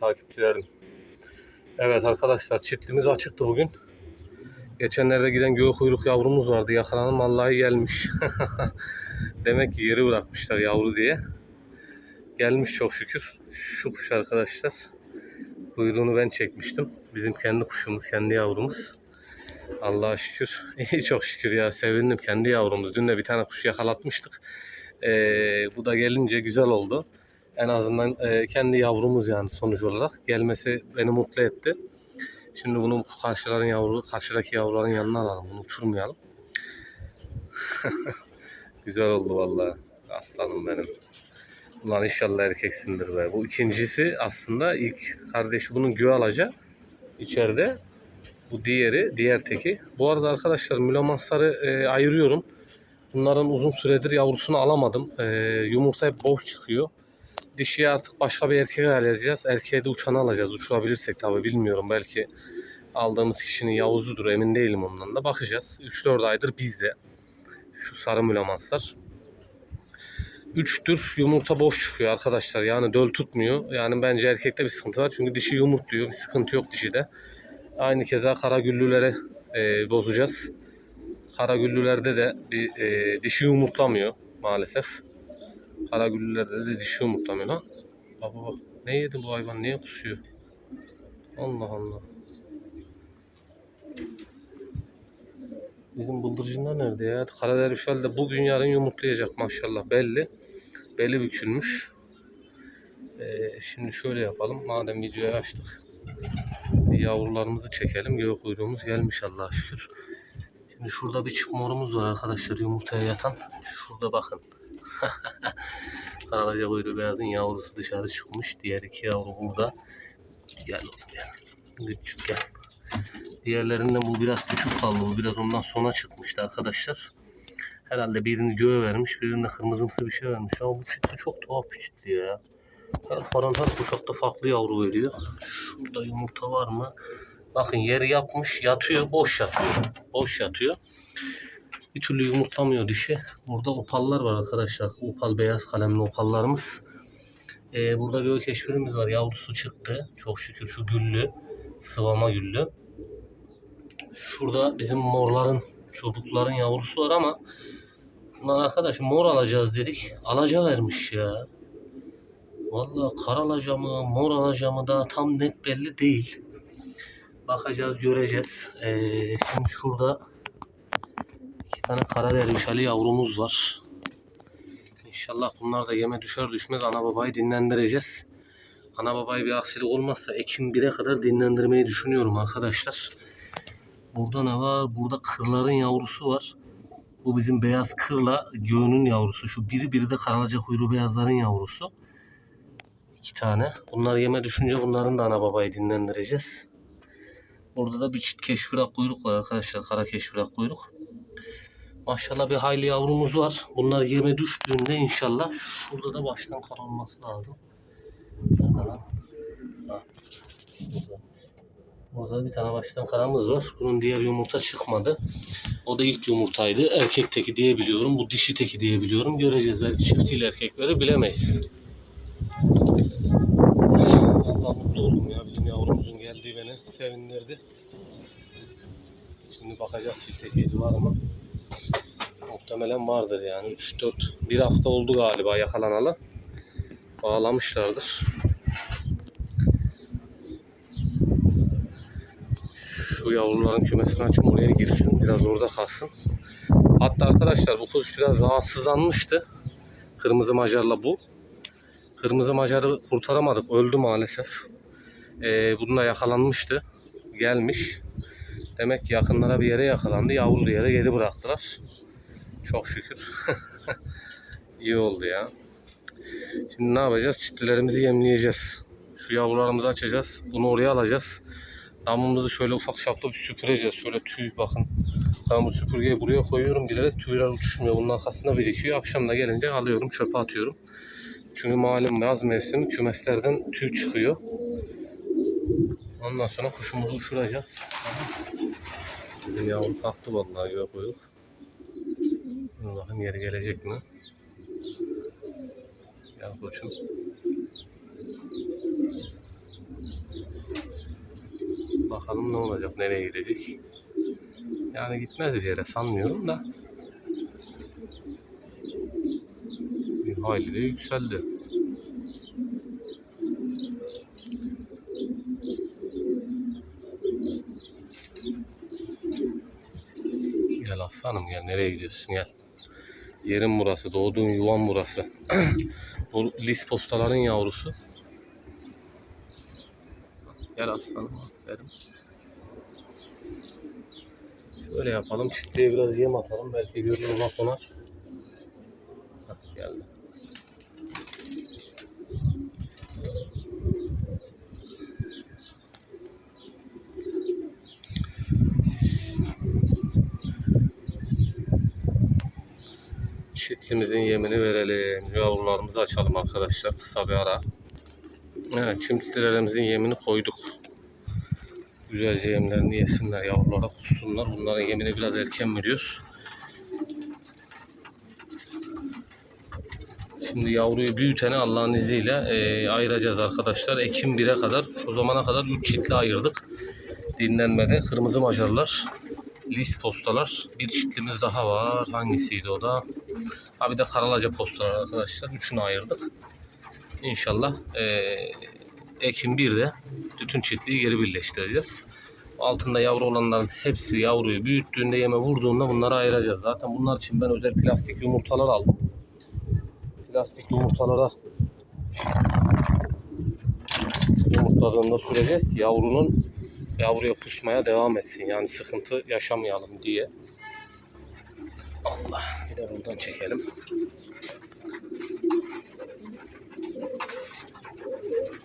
takipçilerim. Evet arkadaşlar çiftliğimiz açıktı bugün. Geçenlerde giden göğe kuyruk yavrumuz vardı. Yakalanan vallahi gelmiş. Demek ki yeri bırakmışlar yavru diye. Gelmiş çok şükür. Şu kuş arkadaşlar. Kuyruğunu ben çekmiştim. Bizim kendi kuşumuz, kendi yavrumuz. Allah'a şükür. Çok şükür ya sevindim kendi yavrumuz. Dün de bir tane kuş yakalatmıştık. Ee, bu da gelince güzel oldu. En azından e, kendi yavrumuz yani sonuç olarak gelmesi beni mutlu etti. Şimdi bunu karşıların yavru, karşıdaki yavruların yanına alalım. Bunu uçurmayalım. güzel oldu vallahi. Aslanım benim. Ulan inşallah erkeksindir be. Bu ikincisi aslında ilk kardeşi bunun göğe alacak. içeride. Bu diğeri, diğer teki. Bu arada arkadaşlar mülomansları e, ayırıyorum. Bunların uzun süredir yavrusunu alamadım. E, yumurta hep boş çıkıyor. Dişiye artık başka bir erkek ayarlayacağız. Erkeğe de uçanı alacağız. Uçurabilirsek tabii bilmiyorum. Belki aldığımız kişinin yavuzudur emin değilim ondan da. Bakacağız. 3-4 aydır bizde. Şu sarı mülamanslar. 3 tür yumurta boş çıkıyor arkadaşlar. Yani döl tutmuyor. Yani bence erkekte bir sıkıntı var. Çünkü dişi yumurtluyor. Bir sıkıntı yok dişide. Aynı keza karagüllülere e, bozacağız. Karagüllülerde de bir e, dişi yumurtlamıyor maalesef. Karagüllülerde de dişi yumurtlamıyor lan. Baba bak ne yedi bu hayvan niye kusuyor? Allah Allah. Bizim bıldırcınlar nerede ya? Karadervişal de bugün yarın yumurtlayacak maşallah belli. Beli bükülmüş. Ee, şimdi şöyle yapalım. Madem videoyu açtık. Yavrularımızı çekelim. Göğe kuyruğumuz gelmiş Allah'a şükür. Şimdi şurada bir çift morumuz var arkadaşlar yumurtaya yatan. Şurada bakın. Karalaca kuyruğu beyazın yavrusu dışarı çıkmış. Diğer iki yavru burada. Gel oğlum gel. Küçük gel. Diğerlerinden bu biraz küçük kaldı. Bu biraz ondan sonra çıkmıştı arkadaşlar. Herhalde birini göğe vermiş, birini kırmızımsı bir şey vermiş. Ama bu çitli çok tuhaf bir çitli ya. Her paran her kuşakta farklı yavru veriyor. Şurada yumurta var mı? Bakın yeri yapmış, yatıyor, boş yatıyor. Boş yatıyor. Bir türlü yumurtlamıyor dişi. Burada opallar var arkadaşlar. Opal beyaz kalemli opallarımız. Ee, burada göğe keşfirimiz var. Yavrusu çıktı. Çok şükür şu güllü. Sıvama güllü. Şurada bizim morların, çubukların yavrusu var ama Lan arkadaş mor alacağız dedik. Alaca vermiş ya. Vallahi kar alaca mı, mor alaca mı da tam net belli değil. Bakacağız, göreceğiz. Ee, şimdi şurada iki tane kara dervişali yavrumuz var. İnşallah bunlar da yeme düşer düşmez ana babayı dinlendireceğiz. Ana babayı bir aksilik olmazsa Ekim 1'e kadar dinlendirmeyi düşünüyorum arkadaşlar. Burada ne var? Burada kırların yavrusu var. Bu bizim beyaz kırla göğünün yavrusu. Şu biri biri de karalaca kuyruğu beyazların yavrusu. İki tane. Bunlar yeme düşünce bunların da ana babayı dinlendireceğiz. Burada da bir çift keşfirak kuyruk var arkadaşlar. Kara keşfirak kuyruk. Maşallah bir hayli yavrumuz var. Bunlar yeme düştüğünde inşallah şurada da baştan kar olması lazım. Burada. Burada bir tane baştan karamız var. Bunun diğer yumurta çıkmadı. O da ilk yumurtaydı. Erkek teki diyebiliyorum. Bu dişi teki diyebiliyorum. Göreceğiz. Belki çiftiyle erkekleri bilemeyiz. Allah mutlu oldum ya. Bizim yavrumuzun geldiği beni sevindirdi. Şimdi bakacağız çift teki izi var mı? Muhtemelen vardır yani. 3-4 bir hafta oldu galiba yakalanalı. Bağlamışlardır. şu yavruların kümesini açayım oraya girsin. Biraz orada kalsın. Hatta arkadaşlar bu kuş biraz rahatsızlanmıştı. Kırmızı macarla bu. Kırmızı macarı kurtaramadık. Öldü maalesef. Ee, bununla yakalanmıştı. Gelmiş. Demek ki yakınlara bir yere yakalandı. Yavru yere geri bıraktılar. Çok şükür. İyi oldu ya. Şimdi ne yapacağız? Çitlilerimizi yemleyeceğiz. Şu yavrularımızı açacağız. Bunu oraya alacağız. Damımızı şöyle ufak çapta bir süpüreceğiz. Şöyle tüy bakın. Ben bu süpürgeyi buraya koyuyorum. Bilerek tüyler uçuşmuyor. Bunun arkasında birikiyor. Akşam da gelince alıyorum çöpe atıyorum. Çünkü malum yaz mevsimi kümeslerden tüy çıkıyor. Ondan sonra kuşumuzu uçuracağız. Bizim yavru kalktı vallahi göğe koyduk. Bakın yeri gelecek mi? Ya koçum. Bakalım ne olacak, nereye gidecek. Yani gitmez bir yere sanmıyorum da. Bir hayli de yükseldi. Gel aslanım gel nereye gidiyorsun gel. Yerin burası, doğduğun yuvan burası. Bu lis postaların yavrusu. Gel aslanım aferin. Şöyle yapalım çiftliğe biraz yem atalım belki görünür ona konar. Hah, geldi. Çiftlimizin yemini verelim. Yavrularımızı açalım arkadaşlar. Kısa bir ara. Evet, çiftliklerimizin yemini koyduk. Güzelce yemlerini yesinler, yavrulara kussunlar. Bunların yemini biraz erken veriyoruz. Şimdi yavruyu büyüteni Allah'ın izniyle e, ayıracağız arkadaşlar. Ekim 1'e kadar, o zamana kadar 3 çiftli ayırdık. Dinlenmede kırmızı macarlar, lis postalar. Bir çiftlimiz daha var. Hangisiydi o da? Ha bir de karalaca postalar arkadaşlar. Üçünü ayırdık. İnşallah e, Ekim 1'de bütün çiftliği geri birleştireceğiz. Altında yavru olanların hepsi yavruyu büyüttüğünde yeme vurduğunda bunları ayıracağız. Zaten bunlar için ben özel plastik yumurtalar aldım. Plastik yumurtalara yumurtladığında süreceğiz ki yavrunun yavruya kusmaya devam etsin. Yani sıkıntı yaşamayalım diye. Allah bir de buradan çekelim.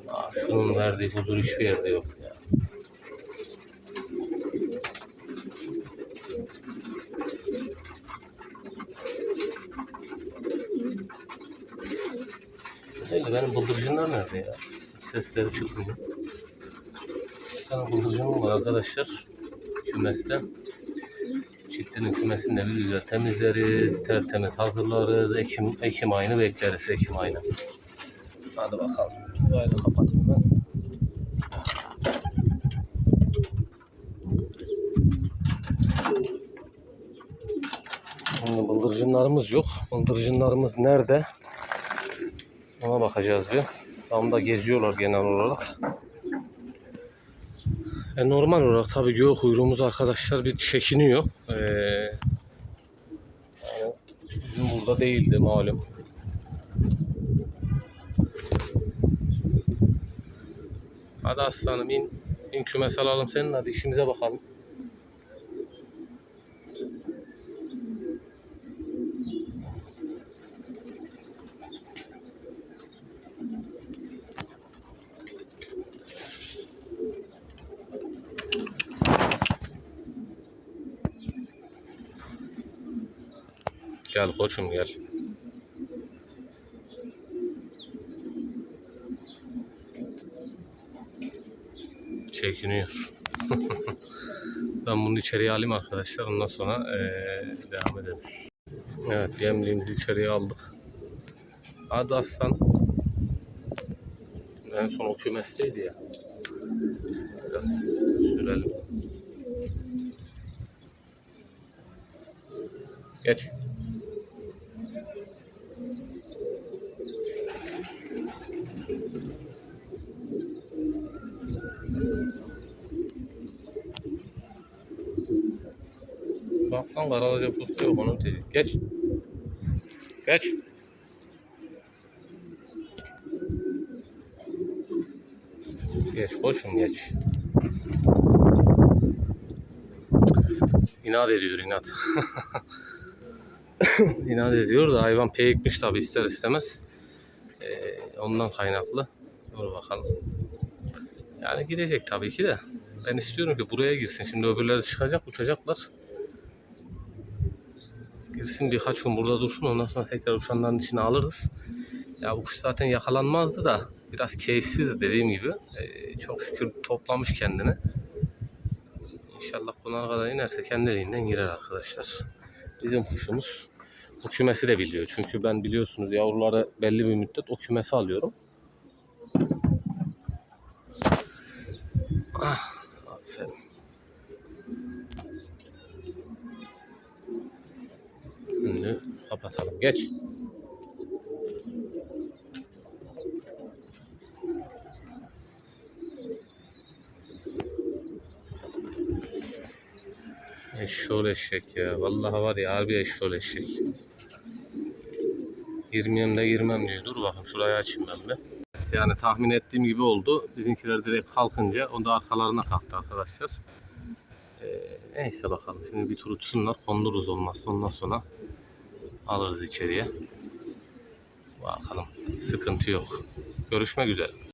Aa, şunun verdiği huzur hiçbir yerde yok ya. Neyse benim bıldırcınlar nerede ya? Sesleri çıkmıyor. Bir tane bıldırcınım var arkadaşlar. Kümeste. Çiftliğin kümesini bir güzel temizleriz, tertemiz hazırlarız. Ekim, Ekim ayını bekleriz, Ekim ayını. Hadi bakalım. Da kapatayım ben. Şimdi bıldırcınlarımız yok. Bıldırcınlarımız nerede? Ona bakacağız bir. Damda geziyorlar genel olarak. E normal olarak tabii gök kuyruğumuz arkadaşlar bir çekiniyor. Ee, yani bizim burada değildi malum. Hadi aslanım in, in kümes alalım senin hadi işimize bakalım. Gel koçum gel. Çekiniyor. ben bunu içeriye alayım arkadaşlar. Ondan sonra eee, devam edelim. Evet yemliğimizi içeriye aldık. Hadi aslan. En son o kümesteydi ya. Biraz sürelim. Geç. Bak lan karalaca posta yok onun dedi. Geç. Geç. Geç koşun geç. İnat ediyor inat. inat ediyor da hayvan peyikmiş tabi ister istemez. Ee, ondan kaynaklı. Dur bakalım. Yani gidecek tabii ki de. Ben istiyorum ki buraya girsin. Şimdi öbürleri çıkacak, uçacaklar. Girsin birkaç gün burada dursun. Ondan sonra tekrar uçanların içine alırız. Ya bu kuş zaten yakalanmazdı da biraz keyifsizdi dediğim gibi. Ee, çok şükür toplamış kendini. İnşallah konağa kadar inerse kendiliğinden girer arkadaşlar. Bizim kuşumuz bu kümesi de biliyor. Çünkü ben biliyorsunuz yavruları belli bir müddet o kümesi alıyorum. Ah, aferin. Kapatalım. Geç. Eşşoğlu eşek ya. Vallahi var ya harbi eşşoğlu eşek. Girmeyeyim de girmem diyor. Dur bakayım şurayı açayım ben bir. Yani tahmin ettiğim gibi oldu. Bizimkiler direkt kalkınca o da arkalarına kalktı arkadaşlar. Ee, neyse bakalım. Şimdi bir tur uçsunlar. Kondururuz olmazsa ondan sonra alırız içeriye. Bakalım. Sıkıntı yok. Görüşmek üzere.